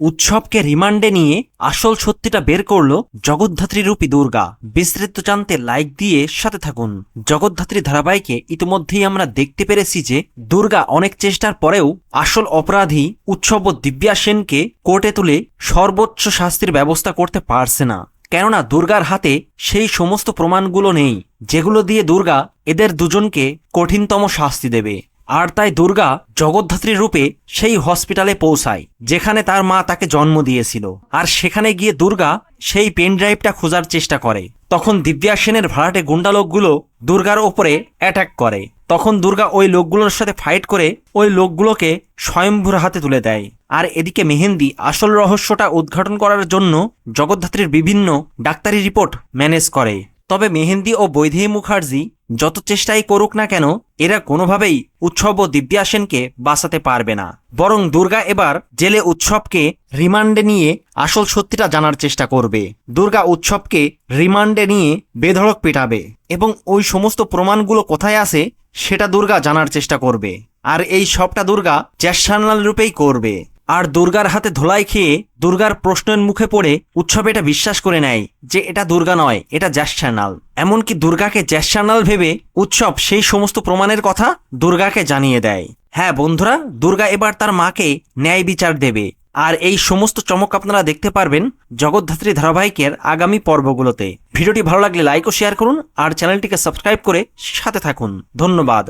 উৎসবকে রিমান্ডে নিয়ে আসল সত্যিটা বের করল জগদ্ধাত্রী রূপী দুর্গা। বিস্তারিত জানতে লাইক দিয়ে সাথে থাকুন। জগদ্ধাত্রী ধারাবাহিকে ইতিমধ্যেই আমরা দেখতে পেরেছি যে দুর্গা অনেক চেষ্টার পরেও আসল অপরাধী উৎসব দিব্যা সেনকে কোর্টে তুলে সর্বোচ্চ শাস্তির ব্যবস্থা করতে পারছে না। কেননা দুর্গার হাতে সেই সমস্ত প্রমাণগুলো নেই, যেগুলো দিয়ে দুর্গা এদের দুজনকে কঠিনতম শাস্তি দেবে। আর তাই দুর্গা জগদ্ধাত্রী রূপে সেই হসপিটালে পৌঁছায়, যেখানে তার মা তাকে জন্ম দিয়েছিল। আর সেখানে গিয়ে দুর্গা সেই পেন ড্রাইভটা খোঁজার চেষ্টা করে। তখন দিব্যা সেনের ভাড়াটে গুন্ডা লোকগুলো দুর্গার ওপরে অ্যাটাক করে। তখন দুর্গা ওই লোকগুলোর সাথে ফাইট করে ওই লোকগুলোকে স্বয়ম্ভুর হাতে তুলে দেয়। আর এদিকে মেহেন্দি আসল রহস্যটা উদ্ঘাটন করার জন্য জগদ্ধাত্রীর বিভিন্ন ডাক্তারি রিপোর্ট ম্যানেজ করে। তবে মেহেন্দি ও বৈদেহী মুখার্জি যত চেষ্টাই করুক না কেন, এরা কোনোভাবেই উৎসব ও দিব্যা সেনকে বাঁচাতে পারবে না। বরং দুর্গা এবার জেলে উৎসবকে রিমান্ডে নিয়ে আসল সত্যিটা জানার চেষ্টা করবে। দুর্গা উৎসবকে রিমান্ডে নিয়ে বেধড়ক পেটাবে। এবং ওই সমস্ত প্রমাণগুলো কোথায় আছে, সেটা দুর্গা জানার চেষ্টা করবে। আর এই সবটা দুর্গা জ্যাসানলাল রূপেই করবে। আর দুর্গার হাতে ধোলাই খেয়ে দুর্গার প্রশ্নের মুখে পড়ে উৎসব এটা বিশ্বাস করে নেয় যে এটা দুর্গা নয়, এটা জ্যাসানাল এমনকি দুর্গাকে জ্যাসানাল ভেবে উৎসব সেই সমস্ত প্রমাণের কথা দুর্গাকে জানিয়ে দেয়। হ্যাঁ বন্ধুরা, দুর্গা এবার তার মাকে ন্যায় বিচার দেবে। আর এই সমস্ত চমক আপনারা দেখতে পারবেন জগদ্ধাত্রী ধারাবাহিকের আগামী পর্বগুলোতে। ভিডিওটি ভালো লাগলে লাইক ও শেয়ার করুন আর চ্যানেলটিকে সাবস্ক্রাইব করে সাথে থাকুন। ধন্যবাদ।